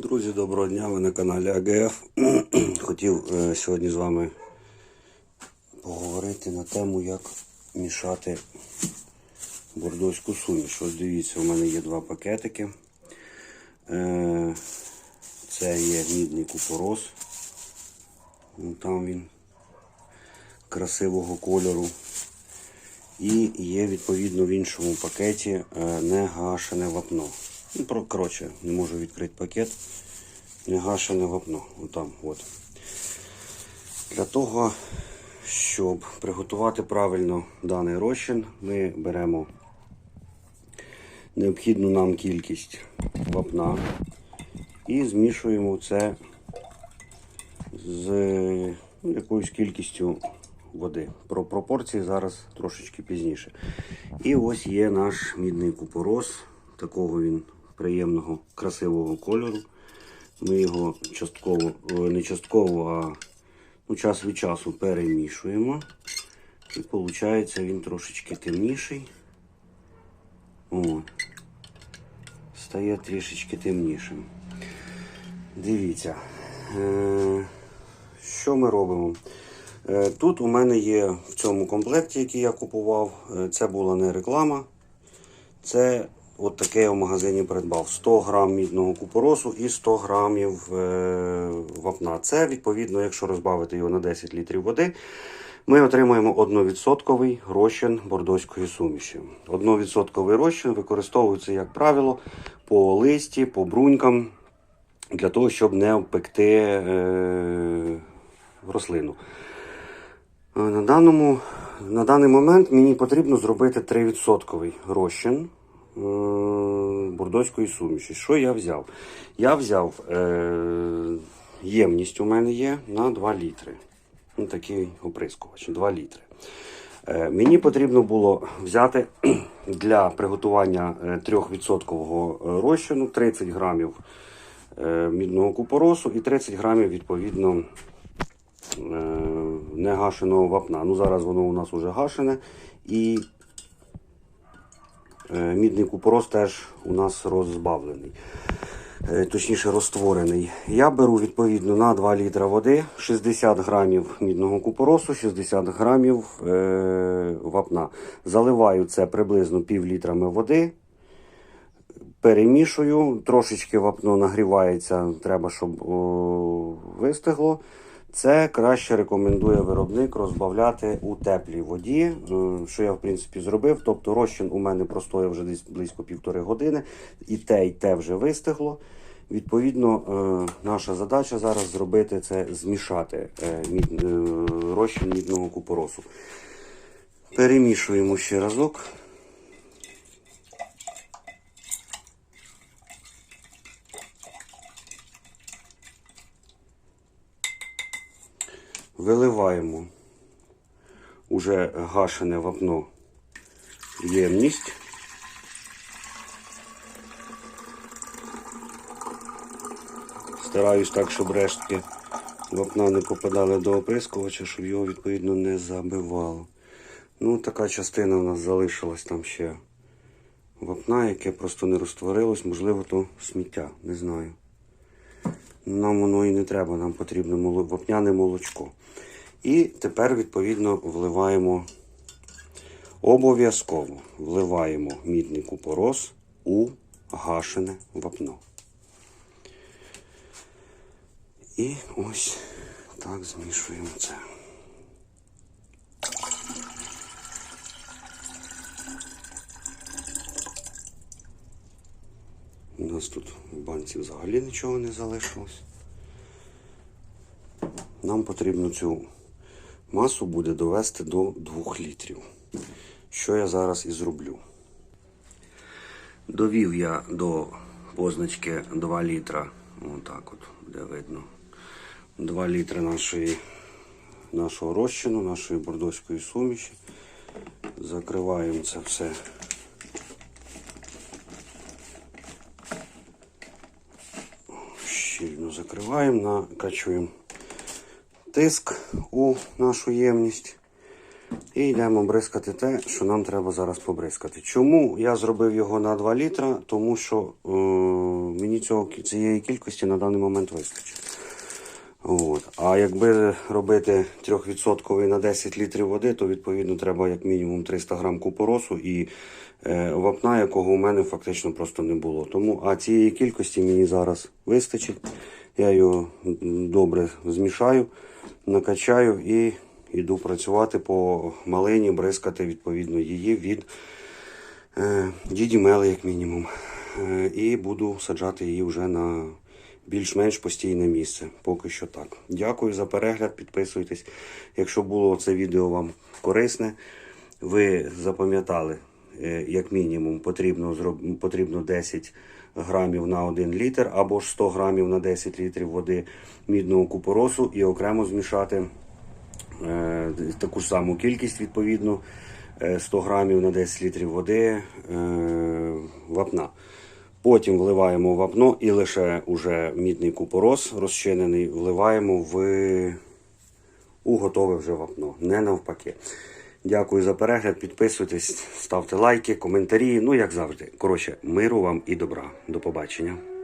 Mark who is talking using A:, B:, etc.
A: Друзі, доброго дня! Ви на каналі АГФ. Хотів е, сьогодні з вами поговорити на тему, як мішати бордоську суміш. Ось дивіться, у мене є два пакетики. Е, Це є мідний купорос. Там він красивого кольору. І є відповідно в іншому пакеті е, негашене вапно. Ну, коротше, не можу відкрити пакет. Негашене вапно. Отам, от. Для того, щоб приготувати правильно даний розчин, ми беремо необхідну нам кількість вапна і змішуємо це з ну, якоюсь кількістю води. Про пропорції зараз трошечки пізніше. І ось є наш мідний купорос. Такого він приємного, красивого кольору. Ми його частково, е, не частково, а ну, час від часу перемішуємо. І виходить він трошечки темніший. О, стає трішечки темнішим. Дивіться, е, що ми робимо? Е, Тут у мене є в цьому комплекті, який я купував, це була не реклама. Це от таке я в магазині придбав: 100 грам мідного купоросу і 100 грамів е, вапна. Це відповідно, якщо розбавити його на 10 літрів води, ми отримуємо 1% розчин бордоської суміші. 1% розчин використовується, як правило, по листі, по брунькам, для того, щоб не обпекти е, рослину. Е, На, даному, на даний момент мені потрібно зробити 3% розчин е, суміші. Що я взяв? Я взяв е, ємність у мене є на 2 літри. Ну, такий оприскувач, 2 літри. Е, Мені потрібно було взяти для приготування е, 3% розчину 30 грамів е, мідного купоросу і 30 грамів відповідно е, негашеного вапна. Ну, зараз воно у нас уже гашене. І е, мідний купорос теж у нас розбавлений. Е, Точніше розтворений. Я беру відповідно на 2 літра води 60 грамів мідного купоросу, 60 грамів е, вапна. Заливаю це приблизно пів літрами води. Перемішую, трошечки вапно нагрівається, треба, щоб о, вистигло. Це краще рекомендує виробник розбавляти у теплій воді, е, що я в принципі зробив. Тобто розчин у мене простояв вже десь близько півтори години, і те, і те вже вистигло. Відповідно, е, наша задача зараз зробити це змішати е, розчин мідного купоросу. Перемішуємо ще разок. Виливаємо уже гашене вапно ємність. Стараюсь так, щоб рештки вапна не попадали до оприскувача, щоб його відповідно не забивало. Ну, така частина у нас залишилась там ще вапна, яке просто не розтворилось, можливо, то сміття, не знаю. Нам воно і не треба, нам потрібно вапняне молочко. І тепер, відповідно, вливаємо обов'язково вливаємо мідний купорос у гашене вапно. І ось так змішуємо це. У нас тут в банці взагалі нічого не залишилось. Нам потрібно цю масу буде довести до 2 літрів. Що я зараз і зроблю. Довів я до позначки 2 літра. Отак от, де видно. 2 літри нашої, нашого розчину, нашої бордоської суміші. Закриваємо це все. Щільно закриваємо, накачуємо тиск у нашу ємність. І йдемо бризкати те, що нам треба зараз побризкати. Чому я зробив його на 2 літра? Тому що е, мені цього, цієї кількості на даний момент вистачить. От. А якби робити 3% на 10 літрів води, то відповідно треба як мінімум 300 грам купоросу і е, вапна, якого у мене фактично просто не було. Тому а цієї кількості мені зараз вистачить. Я його добре змішаю, накачаю і йду працювати по малині, бризкати відповідно її від е, діді мели, як мінімум. Е, і буду саджати її вже на більш-менш постійне місце. Поки що так. Дякую за перегляд, підписуйтесь. Якщо було це відео вам корисне, ви запам'ятали, е, як мінімум, потрібно, потрібно 10 грамів на 1 літр або ж 100 грамів на 10 літрів води мідного купоросу і окремо змішати е, таку ж саму кількість, відповідно, е, 100 грамів на 10 літрів води вапна. Потім вливаємо вапно і лише уже мідний купорос розчинений вливаємо в у готове вже вапно, не навпаки. Дякую за перегляд, підписуйтесь, ставте лайки, коментарі. Ну, як завжди. Коротше, миру вам і добра. До побачення.